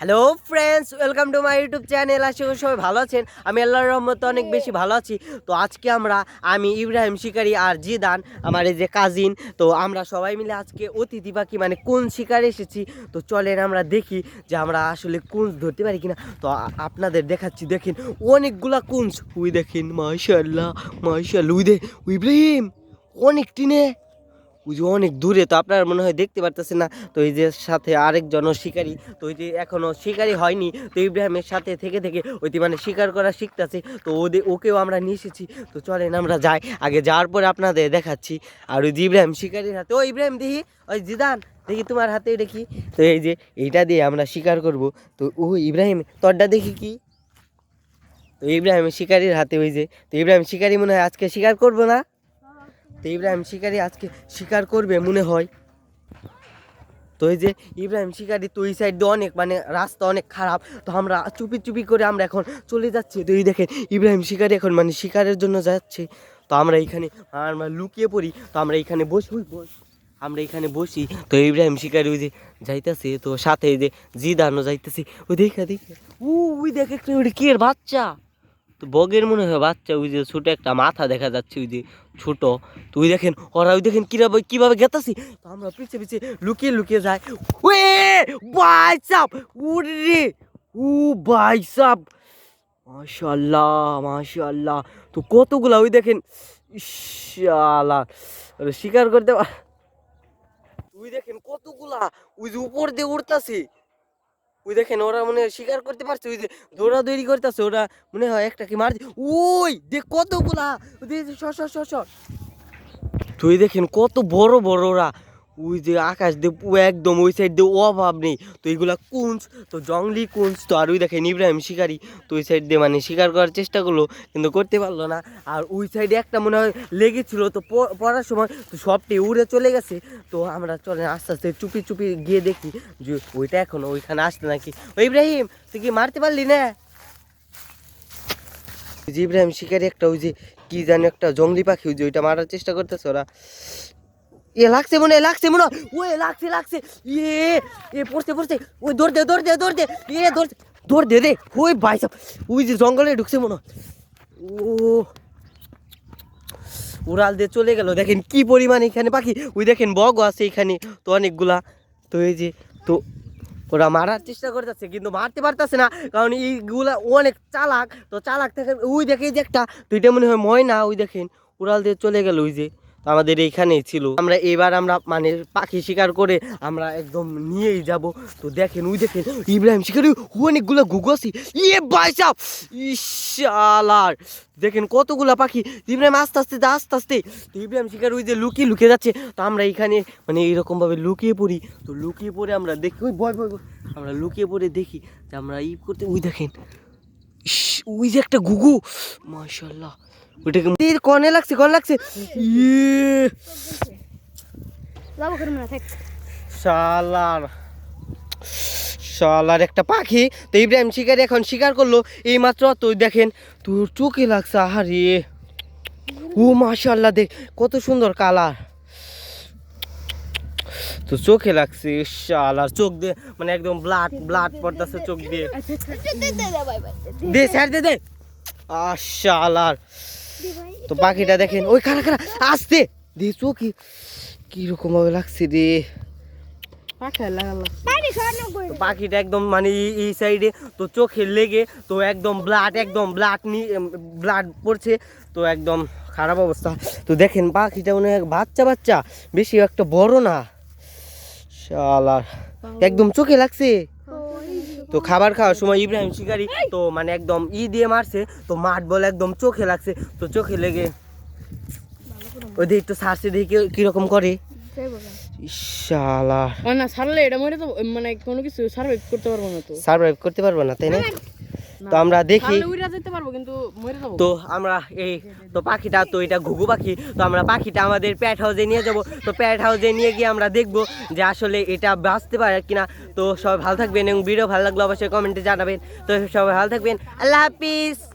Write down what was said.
Hello friends welcome to my YouTube channel আশা সবাই ভালো আছেন। আমি আল্লাহর রহমতে অনেক বেশি ভালো আছি। তো আজকে আমরা, আমি ইব্রাহিম শিকারি আর জিদান, আমার এই যে কাজিন তো আমরা সবাই মিলে আজকে অতিথি পাখি মানে কোন শিকার এসেছি? তো চলেন আমরা দেখি যে আমরা আসলে কুঞ্জ ধরতে পারি কিনা। তো আপনাদের দেখাচ্ছি, দেখেন, অনেকগুলা কুঞ্জ। উই দেখেন মাশাল্লাহ মাশাল্লাহ উই দে ইব্রাহিম, অনেক টিনে। ওই যে অনেক দূরে, তো আপনারা মনে হয় দেখতে পারতেছেন না? তো এই যে সাথে আরেকজনও শিকারি, তো ওই যে এখনও শিকারি হয়নি, তো ইব্রাহিমের সাথে থেকে থেকে ওই যে মানে শিকার করা শিখতেছে, তো ওদের ওকেও আমরা নিয়ে এসেছি। তো চলেন আমরা যাই, আগে যাওয়ার পরে আপনাদের দেখাচ্ছি। আর ওই যে ইব্রাহিম শিকারির হাতে, ও ইব্রাহিম দেখি, ওই জিদান, দেখি তোমার হাতে কি? তো এই যে এইটা দিয়ে আমরা শিকার করব। তো ও ইব্রাহিম, তোরটা দেখি কি? তো ইব্রাহিম শিকারির হাতে ওই যে, তো ইব্রাহিম শিকারি মনে হয় আজকে শিকার করব না? তো ইব্রাহিম শিকারি আজকে শিকার করবে মনে হয়। তো এই যে ইব্রাহিম শিকারি তো এই সাইড দিয়ে অনেক মানে রাস্তা অনেক খারাপ। তো আমরা চুপি চুপি করে আমরা এখন চলে যাচ্ছি। তো এই দেখেন ইব্রাহিম শিকারি এখন মানে শিকারের জন্য যাচ্ছে। তো আমরা এইখানে আমরা লুকিয়ে পড়ি। তো আমরা এইখানে বসি, ওই বস। আমরা এখানে বসি। তো ইব্রাহিম শিকারি ওই যে যাইতেছে। তো সাথে যে জিদানো যাইতেছে। ওই দেখে দেখে। ও ওই দেখ একটা ওই কি বাচ্চা। তো বগের মনে হয় বাচ্চা, ওই যে ছোট একটা মাথা দেখা যাচ্ছে, ওই যে ছোট। তো ওই দেখেন, ওরা ওই দেখেন কীভাবে কীভাবে গেতাছি তো আমরা পিছে পিছে লুকিয়ে লুকিয়ে যাই। ওয়ে ভাই সাপ উড়ে ও ভাই সাপ মাশাল্লাহ মাশাল্লাহ তো কতগুলা ওই দেখেন ইশালা শিকার করতে ওই দেখেন কতগুলা, ওই যে উপর দিয়ে উড়তাছে। ওই দেখেন, ওরা মনে শিকার করতে পারছে, ওই যে দৌড়াদৌড়ি করতেছে, ওরা মনে হয় একটা কি মারছে। ওই দেখ কতগুলা তুই দেখেন কত বড় বড় ওরা। ওই যে আকাশ দিয়ে পুরো একদম ওই সাইড দিয়ে অভাব নেই। তো এইগুলা কুঞ্চ তো জংলি কুঞ্চ তো আর ওই দেখেন ইব্রাহিম শিকারি, তো ওই সাইড দিয়ে মানে শিকার করার চেষ্টা করল, কিন্তু করতে পারল না। আর ওই সাইডে একটা মনে হয় লেগেছিল, তো পড়ার সময় তো সবটি উড়ে চলে গেছে। তো আমরা চলেন আস্তে আস্তে চুপি চুপি গিয়ে দেখি যে ওইটা এখনও ওইখানে আসতে নাকি। ও ইব্রাহিম, তুই কি মারতে পারলি না? ইব্রাহিম শিকারি একটা, ওই যে কি জানি একটা জঙ্গলি পাখি, ওই যে ওইটা মারার চেষ্টা করতেছে ওরা। এ লাগছে মনে লাগছে মনে হয়। ওই লাগছে লাগছে। ইয়ে এ পড়ছে পড়ছে। ওই দৌড় দে দৌড় দে দৌড় দে। এ দৌড় দৌড় দে ওই ওই যে জঙ্গলে ঢুকছে মনে। ও। উড়াল দিয়ে চলে গেল। দেখেন কি পরিমাণ এখানে পাখি। ওই দেখেন বগও আছে এখানে। তো অনেকগুলা। তো এই যে, তো ওরা মারার চেষ্টা করতেছে, কিন্তু মারতে পারতেছে না। কারণ এইগুলা অনেক চালাক। তো চালাক থেকে ওই দেখে যে একটা এটা মনে হয় ময়না। ওই দেখেন, উড়াল দিয়ে চলে গেল ওই যে। আমাদের এইখানেই ছিল। আমরা এবার আমরা মানে পাখি শিকার করে আমরা একদম নিয়েই যাব। তো দেখেন, ওই দেখেন, ইব্রাহিম শিকারি, অনেকগুলো ঘুঘসি ইয়ে বাইসাপ ইশালার! দেখেন কতগুলা পাখি। ইব্রাহিম আস্তে আস্তে আস্তে আস্তে। তো ইব্রাহিম শিকার ওই যে লুকিয়ে লুকিয়ে যাচ্ছে। তো আমরা এখানে মানে এইরকমভাবে লুকিয়ে পড়ি। তো লুকিয়ে পড়ে আমরা দেখি, ওই ভয় ভয়। আমরা লুকিয়ে পড়ে দেখি যে আমরা ই করতে, ওই দেখেন। ওই যে একটা ঘুঘু। মাশাল্লাহ। ওইটাকে তীর কনে লাগছে কনে লাগছে। ইয়ে। যাব করব না থাক। শালার। শালার একটা পাখি। তো ইব্রাহিম শিকারি এখন শিকার করল। এই মাত্র তো দেখেন তোর চোখে লাগছে আহারে। ও মাশাল্লাহ দেখ কত সুন্দর কালার। তো চোখে লাগছে শালার। চোখ দিয়ে মানে একদম ব্লাড ব্লাড পড়তেছে চোখ দিয়ে। দে স্যার দে দে। আহ, শালার। তো পাখিটা দেখেন ওই খারা খারা আসতে! দে চোখে কীরকম ভাবে লাগছে রে। করে পাখিটা একদম মানে এই- এই সাইডে তো চোখে লেগে তো একদম ব্লাড একদম ব্লাড নি ব্লাড পড়ছে তো একদম খারাপ অবস্থা। তো দেখেন পাখিটা মনে হয় বাচ্চা বাচ্চা বেশি একটা বড় না। শালার একদম চোখে লাগছে। তো খাবার খাওয়ার সময় ইব্রাহিম শিকারি তো মানে একদম ই দিয়ে মারছে তো মাঠ বলে একদম চোখে লাগছে তো চোখে লেগে ওই দিয়ে একটু সারছে দেখি কীরকম করে। শালা মানে না ছাড়লে এটা মরে তো মানে কোনো কিছু সার্ভাইভ করতে পারব না তো। সার্ভাইভ করতে পারব না তাই না? তো আমরা দেখি তো আমরা এই তো পাখিটা তো এটা ঘুঘু পাখি। তো আমরা পাখিটা আমাদের প্যাট হাউসে নিয়ে যাব। তো প্যাট হাউসে নিয়ে গিয়ে আমরা দেখব যে আসলে এটা বাঁচতে পারে কিনা। তো সবাই ভালো থাকবেন এবং ভিডিও ভালো লাগল অবশ্যই কমেন্টে জানাবেন। তো সবাই ভালো থাকবেন। আল্লাহ হাফিজ।